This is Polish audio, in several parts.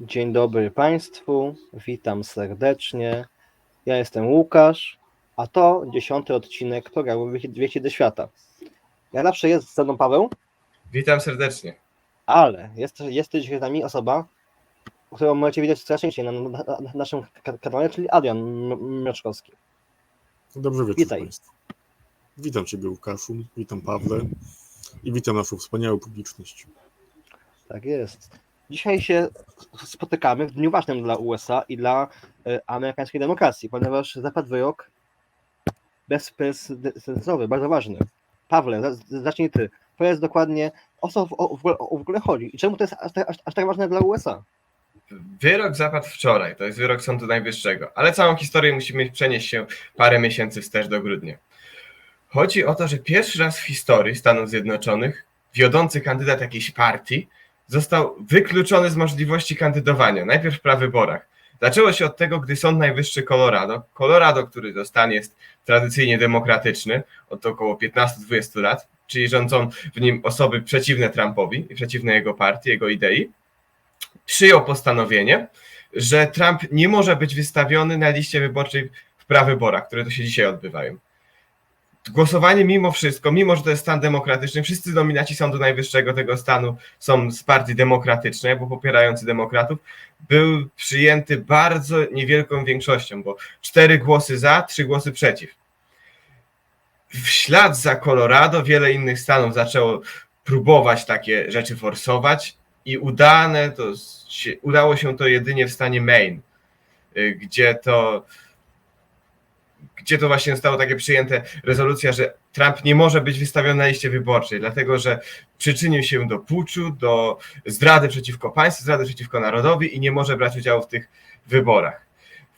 Dzień dobry Państwu, witam serdecznie. Ja jestem Łukasz, a to dziesiąty odcinek programu Wieści do Świata. Ja zawsze jest ze mną Paweł, Witam serdecznie. ale jest, jest też z nami osoba, którą możecie widać coraz częściej na, na, na naszym ka- kanale, czyli Adrian Mroczkowski. Dobry wieczór Witaj. Państwu. Witam Ciebie Łukaszu, witam Pawle i witam naszą wspaniałą publiczność. Tak jest. Dzisiaj się spotykamy w dniu ważnym dla USA i dla e, amerykańskiej demokracji, ponieważ zapadł wyrok bezprecedensowy, bardzo ważny. Pawle, za- zacznij ty. Powiedz dokładnie, o co w, w, ogóle, w ogóle chodzi i czemu to jest aż, tak- aż, aż tak ważne dla USA? Wyrok zapadł wczoraj, to jest wyrok Sądu Najwyższego, ale całą historię musimy przenieść się parę miesięcy wstecz do grudnia. Chodzi o to, że pierwszy raz w historii Stanów Zjednoczonych wiodący kandydat jakiejś partii został wykluczony z możliwości kandydowania, najpierw w prawyborach. Zaczęło się od tego, gdy Sąd Najwyższy Colorado, Colorado, który to stan jest tradycyjnie demokratyczny od około 15-20 lat, czyli rządzą w nim osoby przeciwne Trumpowi i przeciwne jego partii, jego idei, przyjął postanowienie, że Trump nie może być wystawiony na liście wyborczej w prawyborach, które to się dzisiaj odbywają. Głosowanie mimo wszystko, mimo że to jest stan demokratyczny, wszyscy nominaci Sądu Najwyższego tego stanu są z partii demokratycznej, bo popierający demokratów, był przyjęty bardzo niewielką większością, bo cztery głosy za, trzy głosy przeciw. W ślad za Colorado wiele innych stanów zaczęło próbować takie rzeczy forsować i udane to udało się to jedynie w stanie Maine, y, gdzie to gdzie to właśnie zostało takie przyjęte rezolucja, że Trump nie może być wystawiony na liście wyborczej, dlatego że przyczynił się do puczu, do zdrady przeciwko państwu, zdrady przeciwko narodowi i nie może brać udziału w tych wyborach.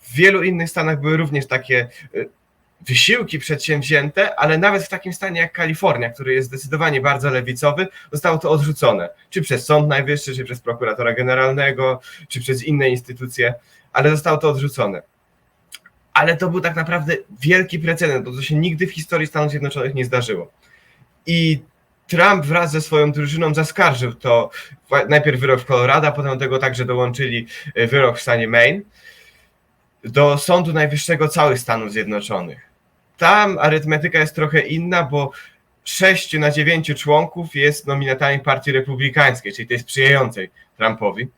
W wielu innych stanach były również takie y, wysiłki przedsięwzięte, ale nawet w takim stanie jak Kalifornia, który jest zdecydowanie bardzo lewicowy, zostało to odrzucone. Czy przez Sąd Najwyższy, czy przez prokuratora generalnego, czy przez inne instytucje, ale zostało to odrzucone. Ale to był tak naprawdę wielki precedent, bo to się nigdy w historii Stanów Zjednoczonych nie zdarzyło. I Trump wraz ze swoją drużyną zaskarżył to najpierw wyrok w Colorado, potem do tego także dołączyli y, wyrok w stanie Maine do Sądu Najwyższego całych Stanów Zjednoczonych. Tam arytmetyka jest trochę inna, bo 6 na 9 członków jest nominatami Partii Republikańskiej, czyli tej sprzyjającej Trumpowi.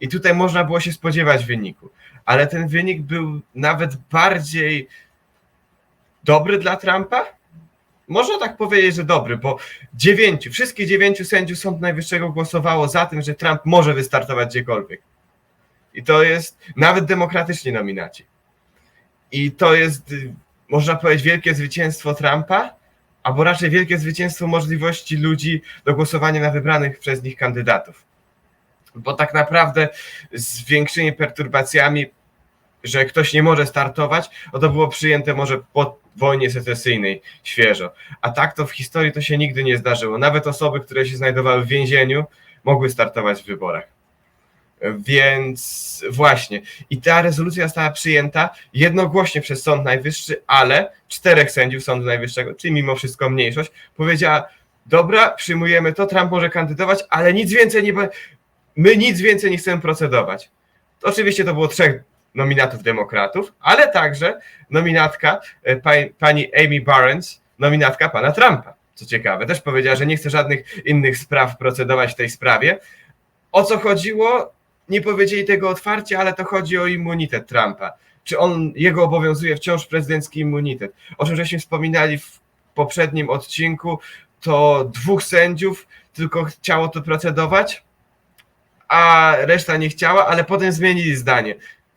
I tutaj można było się spodziewać wyniku. Ale ten wynik był nawet bardziej dobry dla Trumpa? Można tak powiedzieć, że dobry, bo dziewięciu, wszystkich dziewięciu sędziów Sądu Najwyższego głosowało za tym, że Trump może wystartować gdziekolwiek. I to jest nawet demokratyczni nominaci. I to jest, y, można powiedzieć, wielkie zwycięstwo Trumpa, albo raczej wielkie zwycięstwo możliwości ludzi do głosowania na wybranych przez nich kandydatów. Bo tak naprawdę z większymi perturbacjami, że ktoś nie może startować, o to było przyjęte może po wojnie secesyjnej świeżo. A tak to w historii to się nigdy nie zdarzyło. Nawet osoby, które się znajdowały w więzieniu, mogły startować w wyborach. Więc właśnie. I ta rezolucja została przyjęta jednogłośnie przez Sąd Najwyższy, ale czterech sędziów Sądu Najwyższego, czyli mimo wszystko mniejszość, powiedziała: Dobra, przyjmujemy to, Trump może kandydować, ale nic więcej nie. My nic więcej nie chcemy procedować. Oczywiście to było trzech nominatów demokratów, ale także nominatka e, pani, Amy Barnes, nominatka pana Trumpa. Co ciekawe, też powiedziała, że nie chce żadnych innych spraw procedować w tej sprawie. O co chodziło? Nie powiedzieli tego otwarcie, ale to chodzi o immunitet Trumpa. Czy on, jego obowiązuje wciąż prezydencki immunitet? O czym żeśmy wspominali w poprzednim odcinku, to dwóch sędziów tylko chciało to procedować, a reszta nie chciała, ale potem zmienili zdanie.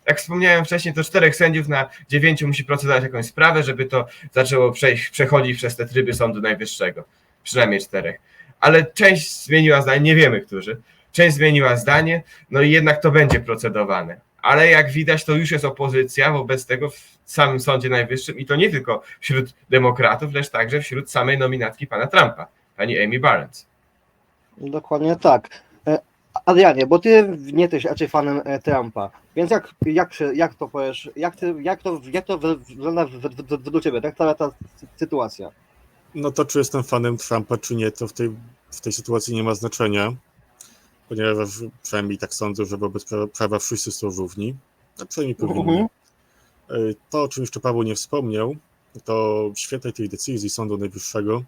Jak wspomniałem wcześniej, to czterech sędziów na dziewięciu musi procedować jakąś sprawę, żeby to zaczęło przejść, przechodzić przez te tryby Sądu Najwyższego. Przynajmniej czterech. Ale część zmieniła zdanie, nie wiemy, którzy. Część zmieniła zdanie, no i jednak to będzie procedowane. Ale jak widać, to już jest opozycja wobec tego w samym Sądzie Najwyższym i to nie tylko wśród demokratów, lecz także wśród samej nominatki pana Trumpa, pani Amy Barnes. Dokładnie tak. Adrianie, bo ty nie jesteś raczej fanem e, Trumpa, więc jak, jak, się- jak to powiesz, jak, ty, jak to, jak to wy- wygląda w- w- w- według ciebie, tak cała ta sytuacja? No to czy jestem fanem Trumpa, czy nie, to w tej, w tej sytuacji nie ma znaczenia. ponieważ przynajmniej tak sądzę, że wobec prawa, prawa wszyscy są równi, a przynajmniej powinni. Mhm. E, To, o czym jeszcze Paweł nie wspomniał, to w świetle tej decyzji Sądu Najwyższego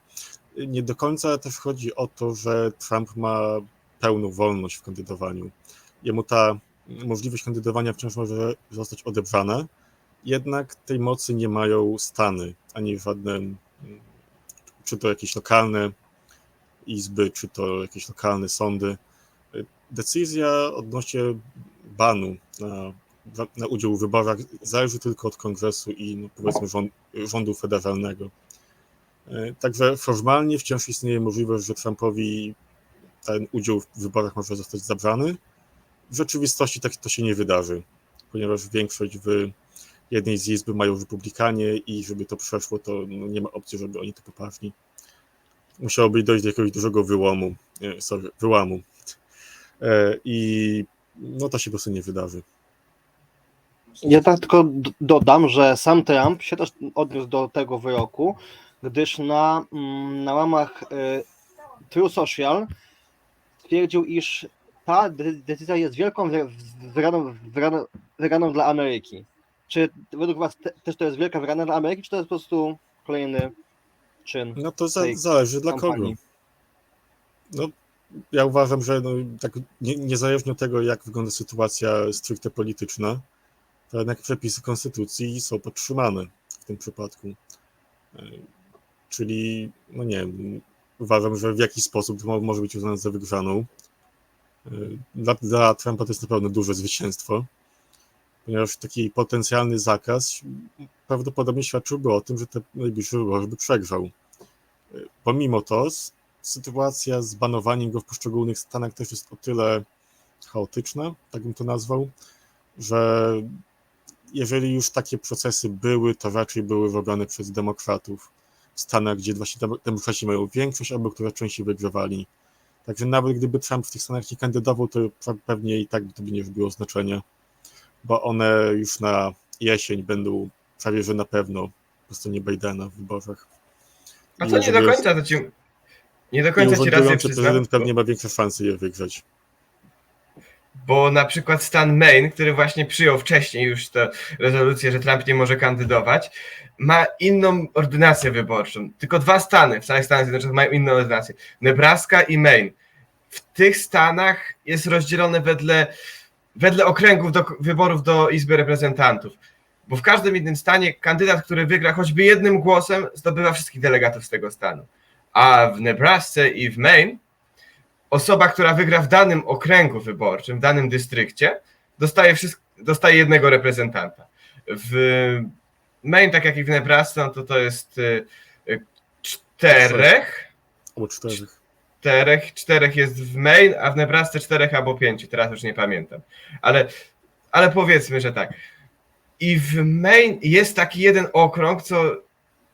nie do końca też chodzi o to, że Trump ma pełną wolność w kandydowaniu. Jemu ta możliwość kandydowania wciąż może zostać odebrana, jednak tej mocy nie mają Stany, ani żadne, mm, czy to jakieś lokalne izby, czy to jakieś lokalne sądy. Decyzja odnośnie banu na na udział w wyborach zależy tylko od kongresu i no, powiedzmy rząd, rządu federalnego. E, Także formalnie wciąż istnieje możliwość, że Trumpowi ten udział w wyborach może zostać zabrany. W rzeczywistości tak to się nie wydarzy, ponieważ większość w jednej z izby mają republikanie i żeby to przeszło, to no, nie ma opcji, żeby oni to poparli. Musiałoby dojść do jakiegoś dużego wyłomu, e, sorry, wyłamu. E, I no to się po prostu nie wydarzy. Ja tak tylko dodam, że sam Trump się też odniósł do tego wyroku, gdyż na, mm, na łamach y, True Social stwierdził, iż ta de- decyzja jest wielką wy- wygraną, wygraną, wygraną dla Ameryki. Czy według Was te, też to jest wielka wygrana dla Ameryki, czy to jest po prostu kolejny czyn? No to za, zależy dla kogo. kampanii? No, ja uważam, że no, tak nie, niezależnie od tego, jak wygląda sytuacja stricte polityczna, to jednak przepisy konstytucji są podtrzymane w tym przypadku. E, Czyli, no nie wiem, uważam, że w jakiś sposób to mo- może być uznane za wygrzaną. E, Dla, dla Trumpa to jest na pewno duże zwycięstwo, ponieważ taki potencjalny zakaz prawdopodobnie świadczyłby o tym, że te najbliższe wybory by przegrał. E, Pomimo to sytuacja z banowaniem go w poszczególnych stanach też jest o tyle chaotyczna, tak bym to nazwał, że jeżeli już takie procesy były, to raczej były robione przez demokratów Stanach, gdzie właśnie dem- demokraci mają większość, albo które częściej wygrywali. Także nawet gdyby Trump w tych Stanach nie kandydował, to pe- pewnie i tak by to by nie było znaczenia, bo one już na jesień będą prawie że na pewno po stronie Bidena w wyborach. A to nie do końca to ci. Nie do końca ci rację przyznam. prezydent pewnie ma większe szanse je wygrać. Bo na przykład stan Maine, który właśnie przyjął wcześniej już tę rezolucję, że Trump nie może kandydować, ma inną ordynację wyborczą. Tylko dwa stany w całych Stanach Zjednoczonych mają inną ordynację. Nebraska i Maine. W tych stanach jest rozdzielone wedle, wedle okręgów do wyborów do Izby Reprezentantów. Bo w każdym innym stanie kandydat, który wygra choćby jednym głosem, zdobywa wszystkich delegatów z tego stanu. A w Nebrasce i w Maine osoba, która wygra w danym okręgu wyborczym, w danym dystrykcie, dostaje, wszystk- dostaje jednego reprezentanta. W Maine, tak jak i w Nebrasce, no to to jest y, y, czterech, Albo czterech. czterech, czterech jest w Maine, a w Nebrasce czterech albo pięciu, teraz już nie pamiętam. Ale, ale powiedzmy, że tak. I w Maine jest taki jeden okrąg, co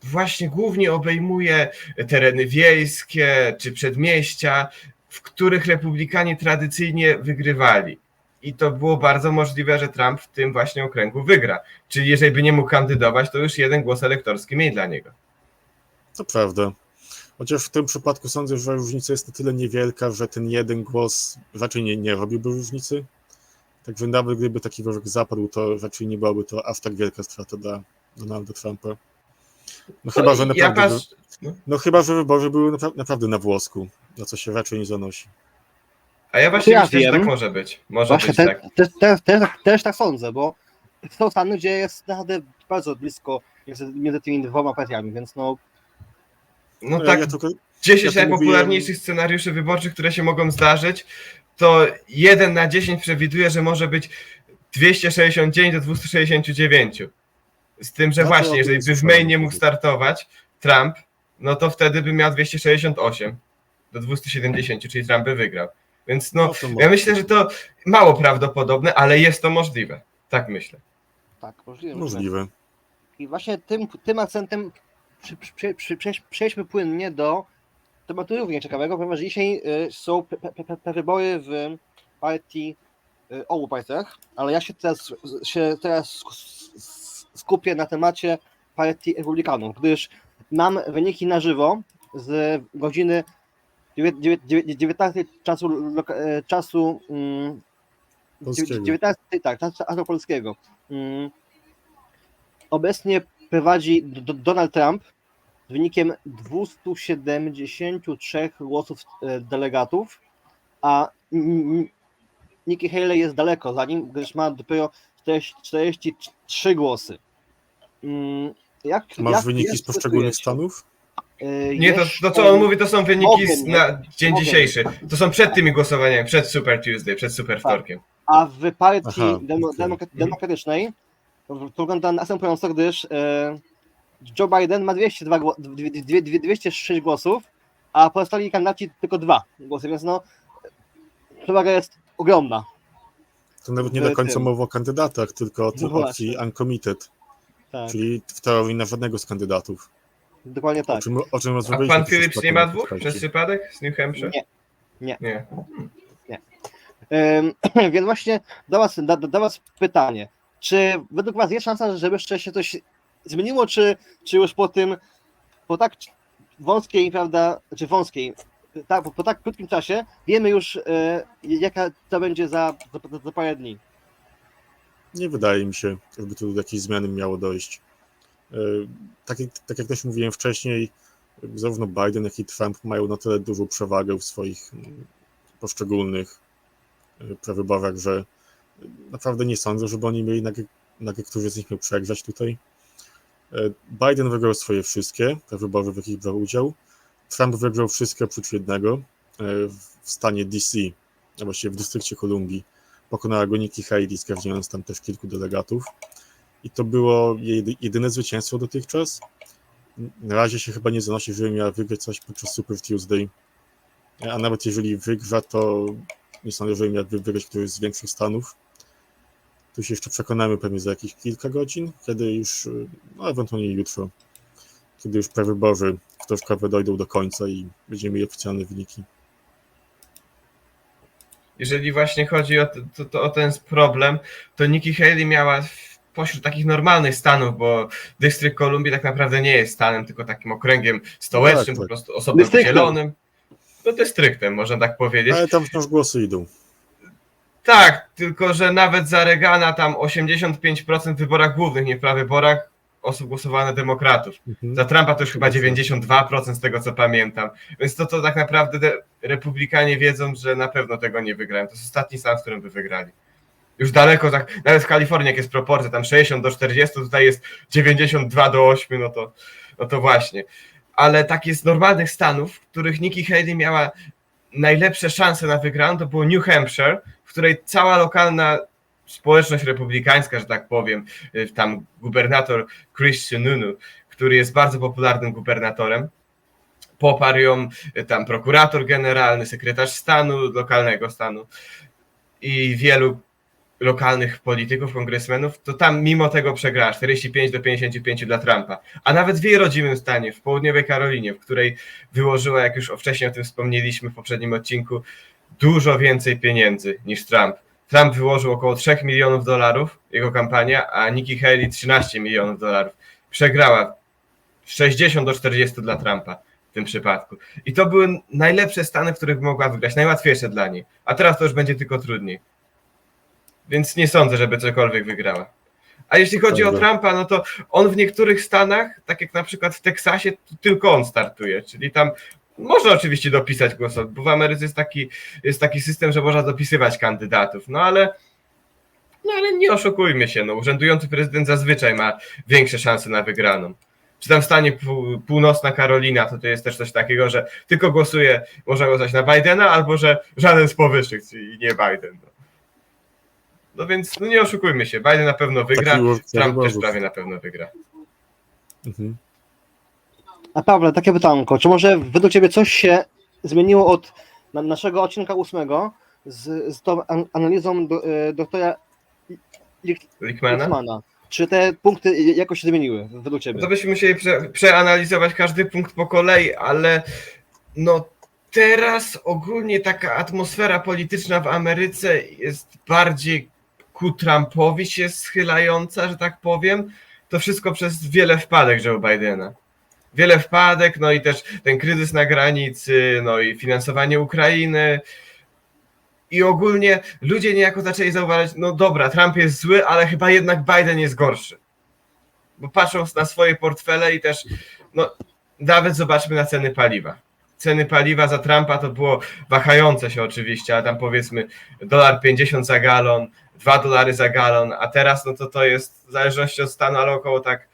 właśnie głównie obejmuje tereny wiejskie czy przedmieścia, w których republikanie tradycyjnie wygrywali. I to było bardzo możliwe, że Trump w tym właśnie okręgu wygra. Czyli jeżeli by nie mógł kandydować, to już jeden głos elektorski mniej dla niego. To prawda. Chociaż w tym przypadku sądzę, że różnica jest na tyle niewielka, że ten jeden głos raczej nie, nie robiłby różnicy. Także nawet gdyby taki wyrok zapadł, to raczej nie byłaby to aż tak wielka strata dla Donalda Trumpa. No chyba, że naprawdę, patrz, no chyba, że wybory były napra- naprawdę na włosku, na co się raczej nie zanosi. a ja właśnie Ja myślę, że wiem. tak może być. Może Właśnie być te, tak. też, też, też, też tak sądzę, bo są Stany, gdzie jest naprawdę bardzo blisko między, między tymi dwoma partiami, więc no No ja, tak, ja tylko, 10 ja najpopularniejszych scenariuszy wyborczych, które się mogą zdarzyć, to 1 na 10 przewiduje, że może być 269 do 269. Z tym, że No właśnie, jeżeli by w słyszałem. Maine nie mógł startować Trump, no to wtedy by miał 268 do 270, czyli Trump by wygrał. Więc no, no ja myślę, że to mało prawdopodobne, ale jest to możliwe. Tak myślę. tak, możliwe. Możliwe. I właśnie tym, tym akcentem przy, przy, przy, przy, przejdź- przejdźmy płynnie do tematu równie ciekawego, ponieważ dzisiaj y, są pe, pe, pe, pe wybory w partii, y, obu partiach, ale ja się teraz, się teraz skupię na temacie partii republikanów, gdyż mam wyniki na żywo z godziny dziewię- dziewię- dziewię- 19 czasu, czasu mm, Polskiego. 19, tak, czasu polskiego. Mm, obecnie prowadzi Donald Trump z wynikiem 273 głosów e, delegatów, a Nikki Haley jest daleko za nim, gdyż ma dopiero 40 43 głosy. Mm, Jak, Masz jak wyniki z poszczególnych stanów? E, Nie, to, to co on mówi, to są wyniki z, na dzień Mogę. dzisiejszy. To są przed tymi głosowaniami, przed Super Tuesday, przed Super wtorkiem. A w partii Aha, demo, okej. demokra- demokratycznej to wygląda następująco, gdyż e, Joe Biden ma 202, gło- dwie- dwie- dwie- 206 głosów, a pozostali kandydaci tylko dwa głosy, więc no przewaga jest ogromna. To nawet nie do końca tym. mowa o kandydatach, tylko o tej No opcji uncommitted, Tak, czyli w teorii na żadnego z kandydatów. dokładnie O tak. czym, o czym A pan Phillips nie ma dwóch przez przypadek z New Hampshire? Nie. Nie. Ym, więc właśnie do was, do, do was pytanie. Czy według was jest szansa, żeby jeszcze się coś zmieniło, czy, czy już po tym, po tak wąskiej, prawda, czy wąskiej, tak, po, po tak krótkim czasie wiemy już, y, jaka to będzie za, za, za parę dni. Nie wydaje mi się, żeby tu do jakiejś zmiany miało dojść. E, Tak, tak jak też mówiłem wcześniej, zarówno Biden, jak i Trump mają na tyle dużą przewagę w swoich mm, poszczególnych e, prewyborach, że naprawdę nie sądzę, żeby oni mieli nagle, nagle którzy z nich miał przegrać tutaj. E, Biden wygrał swoje wszystkie te wybory, w jakich brał udział. Trump wygrał wszystkie oprócz jednego w stanie DC, a właściwie w dystrykcie Kolumbii pokonała go Nikki Haley, zgarniając tam też kilku delegatów. I to było jej jedy- jedyne zwycięstwo dotychczas. Na razie się chyba nie zanosi, żeby miała wygrać coś podczas Super Tuesday. A nawet jeżeli wygra, to nie sądzę, że miała wy- wygrać któryś z większych stanów. Tu się jeszcze przekonamy pewnie za jakieś kilka godzin, kiedy już, no ewentualnie jutro, kiedy już prewybory wtorkowe dojdą do końca i będziemy mieli oficjalne wyniki. Jeżeli właśnie chodzi o, to, to, to, o ten problem, to Nikki Haley miała pośród takich normalnych stanów, bo dystrykt Kolumbii tak naprawdę nie jest stanem, tylko takim okręgiem stołecznym, Tak, tak. po prostu osobno Dystryktem. wydzielonym. No dystryktem, można tak powiedzieć. Ale tam wciąż głosy idą. Tak, tylko że nawet za Reagana tam 85% w wyborach głównych, nie w prawyborach, osób głosowało na demokratów. Mhm. Za Trumpa to już chyba 92% z tego co pamiętam. Więc to, to tak naprawdę republikanie wiedzą, że na pewno tego nie wygrają. To jest ostatni stan, w którym by wygrali. Już daleko, tak, nawet w Kalifornii, jak jest proporcja, tam 60 do 40, tutaj jest 92 do 8, no to, no to właśnie. Ale takich z normalnych stanów, w których Nikki Haley miała najlepsze szanse na wygraną, to było New Hampshire, w której cała lokalna społeczność republikańska, że tak powiem, y, tam gubernator Chris Sununu, który jest bardzo popularnym gubernatorem, poparł ją y, tam prokurator generalny, sekretarz stanu, lokalnego stanu i wielu lokalnych polityków, kongresmenów, to tam mimo tego przegrała 45 do 55 dla Trumpa. A nawet w jej rodzimym stanie, w południowej Karolinie, w której wyłożyła, jak już wcześniej o tym wspomnieliśmy w poprzednim odcinku, dużo więcej pieniędzy niż Trump. Trump wyłożył około 3 milionów dolarów, jego kampania, a Nikki Haley 13 milionów dolarów. Przegrała 60 do 40 dla Trumpa w tym przypadku. I to były najlepsze stany, w których mogła wygrać, najłatwiejsze dla niej. A teraz to już będzie tylko trudniej. Więc nie sądzę, żeby cokolwiek wygrała. A jeśli chodzi o. Trumpa, no to on w niektórych stanach, tak jak na przykład w Teksasie, tylko on startuje, czyli tam można oczywiście dopisać głosów, bo w Ameryce jest taki, jest taki system, że można dopisywać kandydatów, no ale no ale nie oszukujmy się, no urzędujący prezydent zazwyczaj ma większe szanse na wygraną. Czy tam w stanie pół, północna Karolina, to to jest też coś takiego, że tylko głosuje, można głosować na Bidena, albo że żaden z powyższych, czyli nie Biden. No, no więc no nie oszukujmy się, Biden na pewno wygra, Trump też prawie na pewno wygra. Mhm. A Pawle, takie pytanko, czy może według Ciebie coś się zmieniło od na, naszego odcinka ósmego z, z tą an, analizą do, e, doktora Lickmana? Czy te punkty jakoś się zmieniły według Ciebie? To byśmy musieli prze, przeanalizować każdy punkt po kolei, ale no teraz ogólnie taka atmosfera polityczna w Ameryce jest bardziej ku Trumpowi się schylająca, że tak powiem. To wszystko przez wiele wpadek Joe Bidena. Wiele wpadek, no i też ten kryzys na granicy, no i finansowanie Ukrainy. I ogólnie ludzie niejako zaczęli zauważyć, no dobra, Trump jest zły, ale chyba jednak Biden jest gorszy. Bo patrzą na swoje portfele i też, no nawet zobaczmy na ceny paliwa. Ceny paliwa za Trumpa to było wahające się oczywiście, a tam powiedzmy dolar 50 za galon, 2 dolary za galon, a teraz no to to jest w zależności od stanu, ale około tak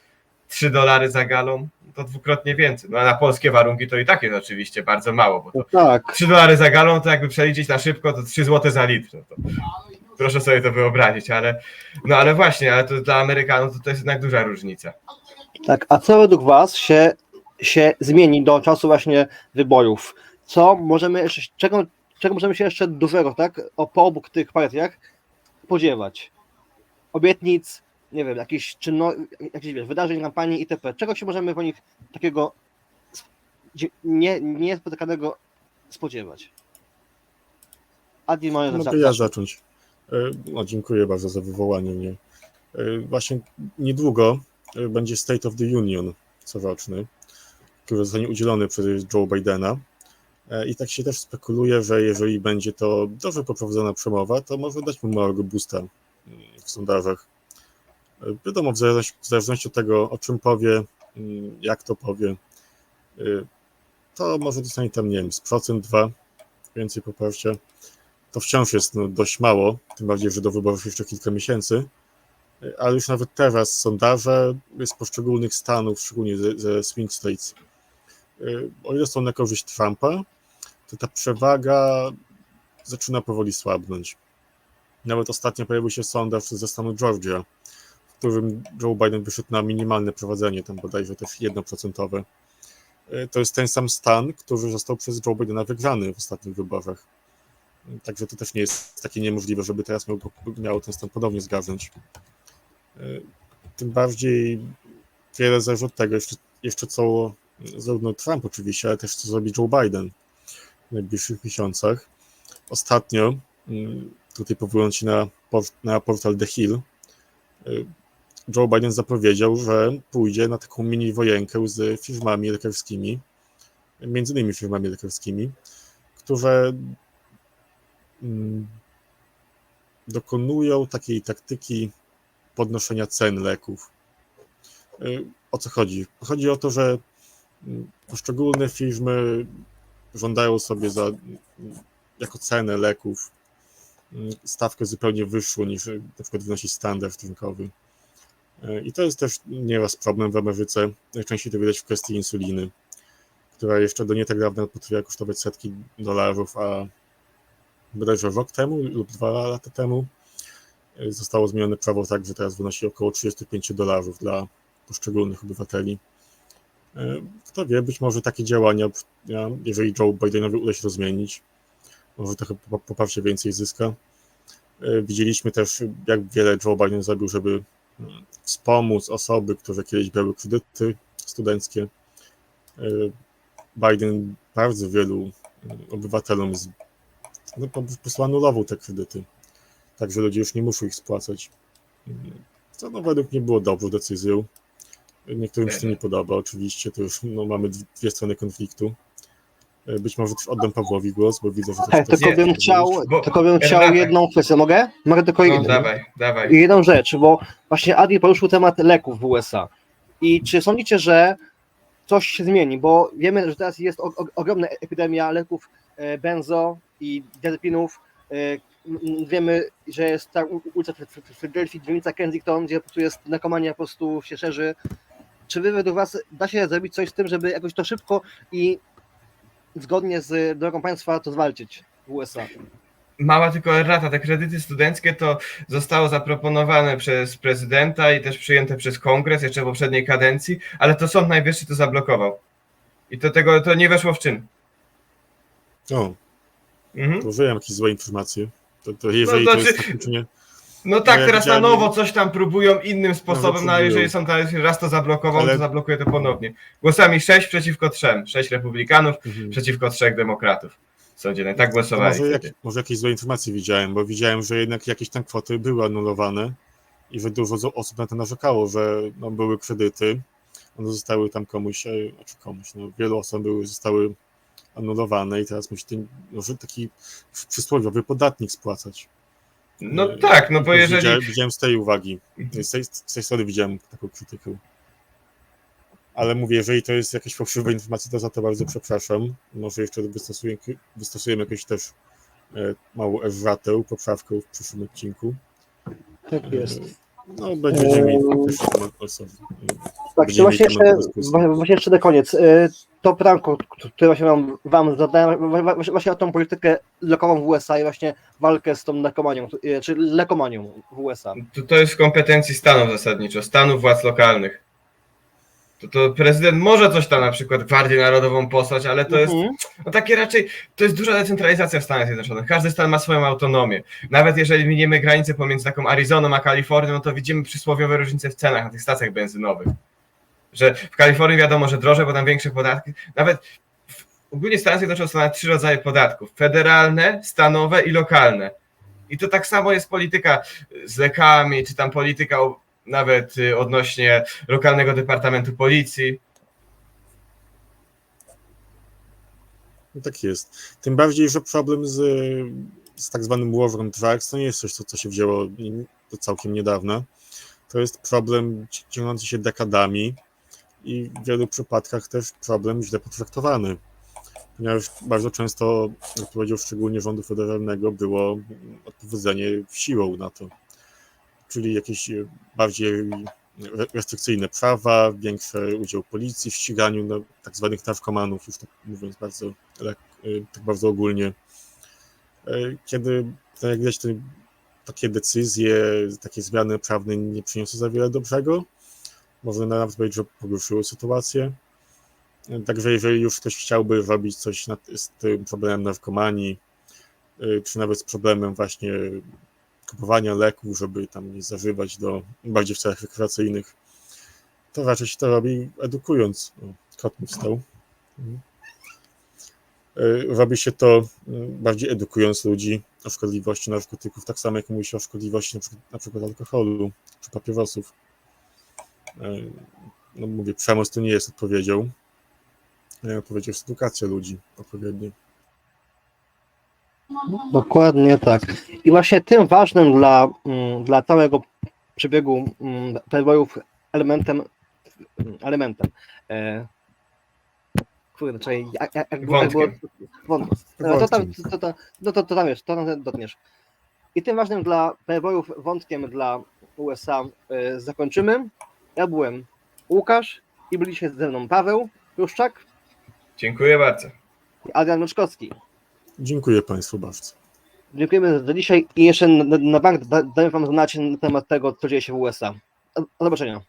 3 dolary za galon, to dwukrotnie więcej. No a na polskie warunki to i tak jest oczywiście bardzo mało, bo to No tak. 3 dolary za galon to jakby przeliczyć na szybko to 3 zł za litr. No to proszę sobie to wyobrazić, ale no ale właśnie, ale to dla Amerykanów to, to jest jednak duża różnica. Tak, a co według Was się, się zmieni do czasu właśnie wyborów? Co możemy jeszcze, czego, czego możemy się jeszcze dużego, tak, o, po obu tych partiach spodziewać? Obietnic, nie wiem, jakichś czynno, jakichś wiesz, wydarzeń, kampanii itp. Czego się możemy po nich takiego nie, niespotykanego spodziewać? Adi, moje Mogę ja zacząć. No, dziękuję bardzo za wywołanie mnie. E, Właśnie niedługo e, będzie State of the Union coroczny, który zostanie udzielony przez Joe Bidena. I tak się też spekuluje, że jeżeli będzie to dobrze poprowadzona przemowa, to może dać mu małego boosta w sondażach. Wiadomo, w zależności, w zależności od tego, o czym powie, mm, jak to powie, e, to może dostanie tam, nie wiem, z procent, dwa więcej poparcia to wciąż jest no, dość mało, tym bardziej, że do wyborów jeszcze kilka miesięcy, ale już nawet teraz sondaże z poszczególnych stanów, szczególnie ze, ze swing states, y, o ile są na korzyść Trumpa, to ta przewaga zaczyna powoli słabnąć. Nawet ostatnio pojawił się sondaż ze stanu Georgia, którym Joe Biden wyszedł na minimalne prowadzenie, tam bodajże też jednoprocentowe. Y, To jest ten sam stan, który został przez Joe Bidena wygrany w ostatnich wyborach. Także to też nie jest takie niemożliwe, żeby teraz miał, miał ten stan ponownie zgarnąć. Y, Tym bardziej wiele zależy od tego, jeszcze, jeszcze co zarówno Trump oczywiście, ale też co zrobi Joe Biden w najbliższych miesiącach. Ostatnio, mm, tutaj powołując się na, port- na portal The Hill, y, Joe Biden zapowiedział, że pójdzie na taką mini wojenkę z firmami lekarskimi, między innymi firmami lekarskimi, które mm, dokonują takiej taktyki podnoszenia cen leków. Y, O co chodzi? Chodzi o to, że mm, poszczególne firmy żądają sobie za mm, jako cenę leków stawkę zupełnie wyższą niż na przykład wynosi standard rynkowy. I to jest też nieraz problem w Ameryce. Najczęściej to widać w kwestii insuliny, która jeszcze do nie tak dawna potrafiła kosztować setki dolarów, a bodajże rok temu lub dwa lata temu y, zostało zmienione prawo tak, że teraz wynosi około 35 dolarów dla poszczególnych obywateli. Y, Kto wie, być może takie działania, jeżeli Joe Bidenowi uda się to zmienić, może trochę po- poparcie więcej zyska. Y, Widzieliśmy też, jak wiele Joe Biden zrobił, żeby wspomóc osoby, które kiedyś brały kredyty studenckie. Y, Biden bardzo wielu y, obywatelom z no, po prostu anulował te kredyty. Także ludzie już nie muszą ich spłacać. Co no, według mnie było dobrą decyzją. Niektórym się to nie podoba, oczywiście, to już no, mamy dwie strony konfliktu. Być może oddam Pawłowi głos, bo widzę, że też Tak, to tylko bym Nie, chciał, bo- tylko bym chciał Renata. jedną kwestię, mogę? Mogę tylko No jedną. dawaj, dawaj. I jedną rzecz, bo właśnie Adi poruszył temat leków w USA. I czy sądzicie, że coś się zmieni? Bo wiemy, że teraz jest o, o, ogromna epidemia leków e, benzo i diazepinów. E, wiemy, że jest ta ulica w Philadelphia, dzielnica Kensington, gdzie po prostu jest narkomania po prostu się szerzy. Czy wy według was da się zrobić coś z tym, żeby jakoś to szybko i zgodnie z drogą państwa to zwalczyć w USA? Mała tylko errata, te kredyty studenckie to zostało zaproponowane przez prezydenta i też przyjęte przez kongres jeszcze w poprzedniej kadencji, ale to Sąd Najwyższy to zablokował. I to tego to nie weszło w czyn. O, Mhm. to użyłem jakieś złe informacje. To, to jeżeli No to to jest czy- tak, czy nie. No tak, ja teraz na widziałem- nowo coś tam próbują innym sposobem, no ale próbują. jeżeli Sąd Najwyższy raz to zablokował, Ale- to zablokuje to ponownie. Głosami 6 przeciwko 3. 6 republikanów Mhm. przeciwko 3 demokratów. w Sądzie Naj- tak To głosowali. może, jak, wtedy. może jakieś złe informacje widziałem, bo widziałem, że jednak jakieś tam kwoty były anulowane i że dużo zo- osób na to narzekało, że no, były kredyty, one zostały tam komuś, e, znaczy komuś, no, wielu osobom były, zostały anulowane i teraz musi ten, może taki przysłowiowy podatnik spłacać. No tak, no bo jeżeli... Widziałem, widziałem z tej uwagi, z tej, z tej strony widziałem taką krytykę. Ale mówię, jeżeli to jest jakaś fałszywa informacja, to za to bardzo przepraszam. Może jeszcze wystosuję, wystosujemy jakieś też e, małą erratę, poprawkę w przyszłym odcinku. Tak jest. No, będziemy mieli też temat osoby. Tak, Będziemy właśnie mieli temat jeszcze, do dyskusji. wa- właśnie jeszcze na koniec. y, To pranko, które właśnie wam, wam zadałem, wa- wa- właśnie o tą politykę lekową w USA i właśnie walkę z tą lekomanią, y, czy lekomanią w USA. To, to jest w kompetencji Stanów zasadniczo, Stanów władz lokalnych. To, to prezydent może coś tam na przykład Gwardię Narodową posłać, ale to jest no takie raczej, to jest duża decentralizacja w Stanach Zjednoczonych. Każdy stan ma swoją autonomię. Nawet jeżeli miniemy granicę pomiędzy taką Arizoną a Kalifornią, to widzimy przysłowiowe różnice w cenach na tych stacjach benzynowych. Że w Kalifornii wiadomo, że drożej, bo tam większe podatki. Nawet w, ogólnie Stany Zjednoczone są na trzy rodzaje podatków. Federalne, stanowe i lokalne. I to tak samo jest polityka z lekami, czy tam polityka nawet y, odnośnie lokalnego departamentu policji. No tak jest. Tym bardziej, że problem z, z tak zwanym on Drugs to nie jest coś, co, co się wzięło całkiem niedawna. To jest problem ci- ciągnący się dekadami i w wielu przypadkach też problem źle potraktowany. Ponieważ bardzo często odpowiedzią szczególnie rządu federalnego było odpowiedzenie siłą na to. Czyli jakieś e, bardziej re- restrykcyjne prawa, większy udział policji w ściganiu no, tak zwanych narkomanów, już tak mówiąc bardzo, y, tak bardzo ogólnie. Y, Kiedy, tak jak widać, te, takie decyzje, takie zmiany prawne nie przyniosły za wiele dobrego, można nawet powiedzieć, że pogorszyły sytuację. Także jeżeli już ktoś chciałby robić coś nad, z tym problemem narkomanii, czy nawet z problemem właśnie kupowania leków, żeby tam nie zażywać do bardziej w celach rekreacyjnych, to raczej się to robi edukując. O, kot mi wstał. Mhm. Y, Robi się to y, bardziej edukując ludzi o szkodliwości narkotyków, tak samo jak mówi się o szkodliwości na przykład, alkoholu czy papierosów. Y, No mówię, przemoc to nie jest odpowiedzią. Y, Odpowiedzią jest edukacja ludzi odpowiednio. Dokładnie tak. I właśnie tym ważnym dla, mm, dla całego przebiegu mm, przebojów elementem, elementem. E, kurde, czekaj, jak, jak, jak, było- no, to, tam, to, to, no to, to tam wiesz, to tam dotniesz. I tym ważnym dla przebojów wątkiem dla USA e, zakończymy. Ja byłem Łukasz i byli się ze mną Paweł Juszczak Dziękuję bardzo. Adrian Luczkowski. Dziękuję Państwu bardzo. Dziękujemy za dzisiaj i jeszcze na, na bank da- damy Wam znać na temat tego, co dzieje się w USA. Do zobaczenia.